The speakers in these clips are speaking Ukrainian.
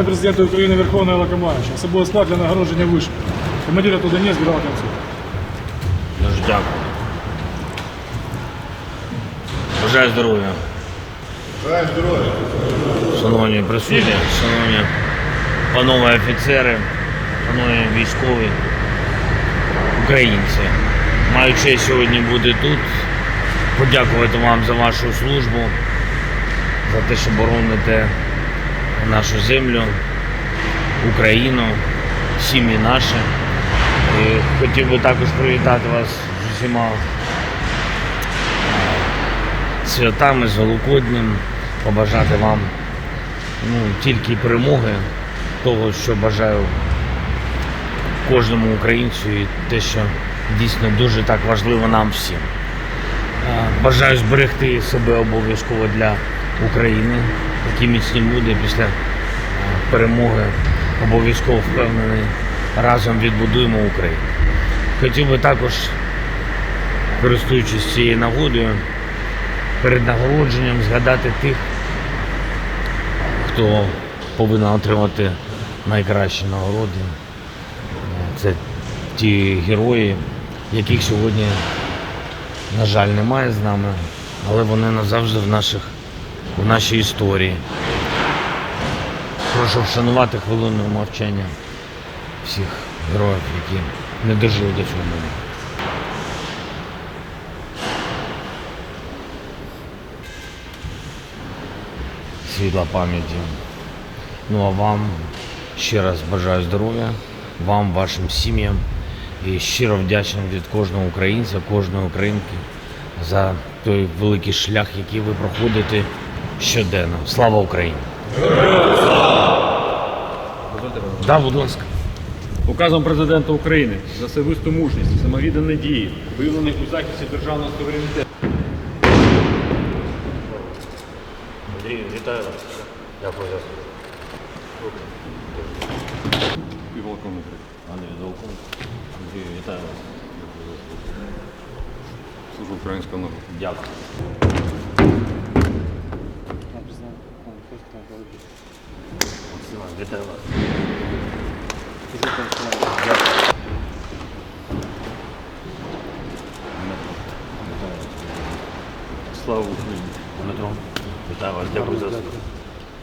Пане президенте України Верховного Лакомановича, особливо склад для нагородження вишки. Командира туди не збирав концу. Дуже дякую. Бажаю здоров'я. Бажаю здоров'я. Шановні присутні, шановні панове офіцери, шановні військові, українці. Маю честь сьогодні бути тут, подякувати вам за вашу службу, за те, що бороните нашу землю, Україну, сім'ї наші. І хотів би також привітати вас з усіма е, святами, з Великоднем, побажати вам ну, тільки перемоги, того, що бажаю кожному українцю і те, що дійсно дуже так важливо нам всім. Е, Бажаю зберегти себе обов'язково для України. Такі міцні люди після е, перемоги обов'язково впевнений, разом відбудуємо Україну. Хотів би також, користуючись цією нагодою, перед нагородженням згадати тих, хто повинен отримати найкращі нагороди. Це ті герої, яких сьогодні, на жаль, немає з нами, але вони назавжди в, наших, в нашій історії. Прошу вшанувати хвилиною мовчання всіх героїв, які не дожили до цього моменту. Світла пам'яті. Ну а вам ще раз бажаю здоров'я, вам, вашим сім'ям і щиро вдячний від кожного українця, кожної українки за той великий шлях, який ви проходите щоденно. Слава Україні! Да, будь ласка. Указом президента України за особисту мужність, самовіддані дії, виявлених у захисті державного суверенітету. Андрій, вітаю вас. Дякую за Півволком Пане Відолком. Андрій, вітаю вас. служу українського народу. Дякую. Вітаю вас. Слава Україні! Дмитро, вітаю вас. Дякую за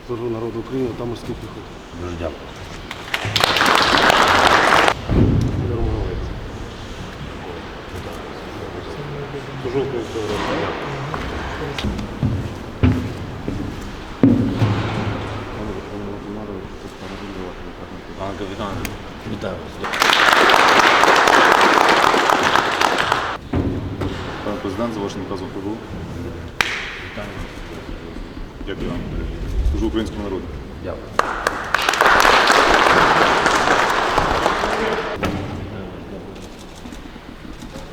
службу. Народу України та морських піхот. Дуже дякую. Служу українського народу. Пане капітан, вітаю вас. Пане президент, за вашим наказом ПВУ. Вітаю. Дякую вам. Служу українському народу. Дякую.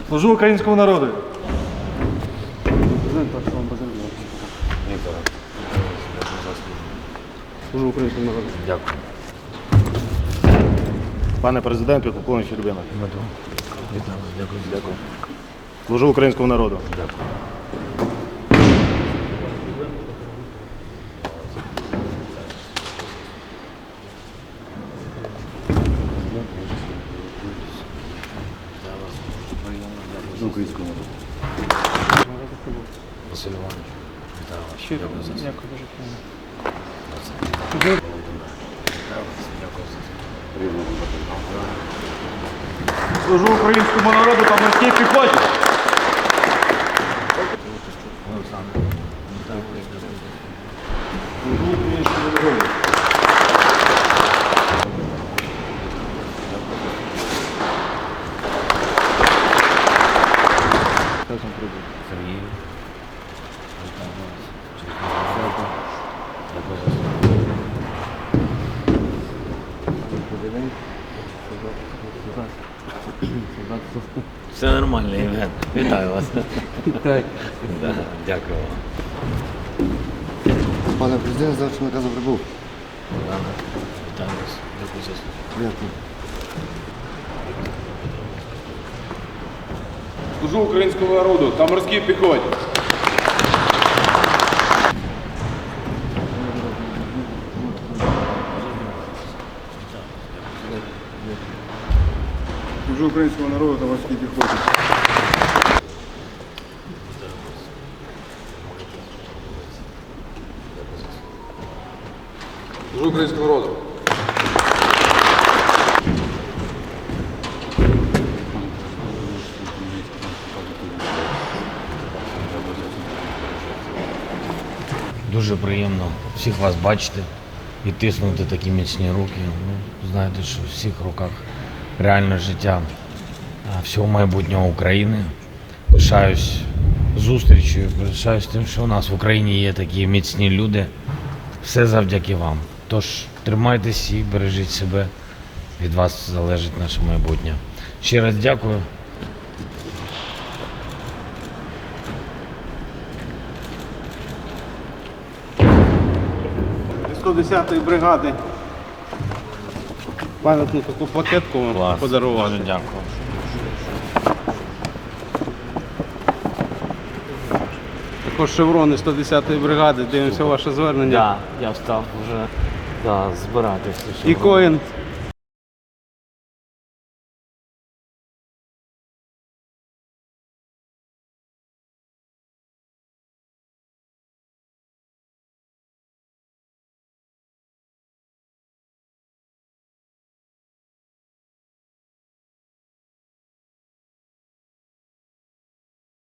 Служу українському народу. Службу. Служу українському народу. Дякую. Пане президент, полковник Щербина. Дмитро, вітаю. Дякую. Дякую. Служу українському народу. Дякую. Українському народу. Василь Іванович, вітаю вас. Дякую дуже приємно. Вітаю вас. Дякую за службу. Служу українському народу та морській піхоті. Сергій. Дякую. Все нормально, Євген. Вітаю вас. Да, Дякую вам. Пане президент, завжди наказу прибув. Богдане, Вітаю вас. Дякую за. Дякую. Служу українському народу та морській піхоті. Українського народу та морській піхоті. Служу українському народу. Дуже приємно всіх вас бачити і тиснути такі міцні руки. Ну, знаєте, що в всіх руках реальне життя всього майбутнього України. Пишаюсь зустрічю, пишаюсь тим, що у нас в Україні є такі міцні люди. Все завдяки вам. Тож тримайтесь і бережіть себе. Від вас залежить наше майбутнє. Ще раз дякую. 110-ї бригади. Пам'ятну таку пакетку вам подарували. Дуже дякую. Також шеврони 110-ї бригади. Дивимося ваше звернення. Да, я встав вже да, збиратися. І коін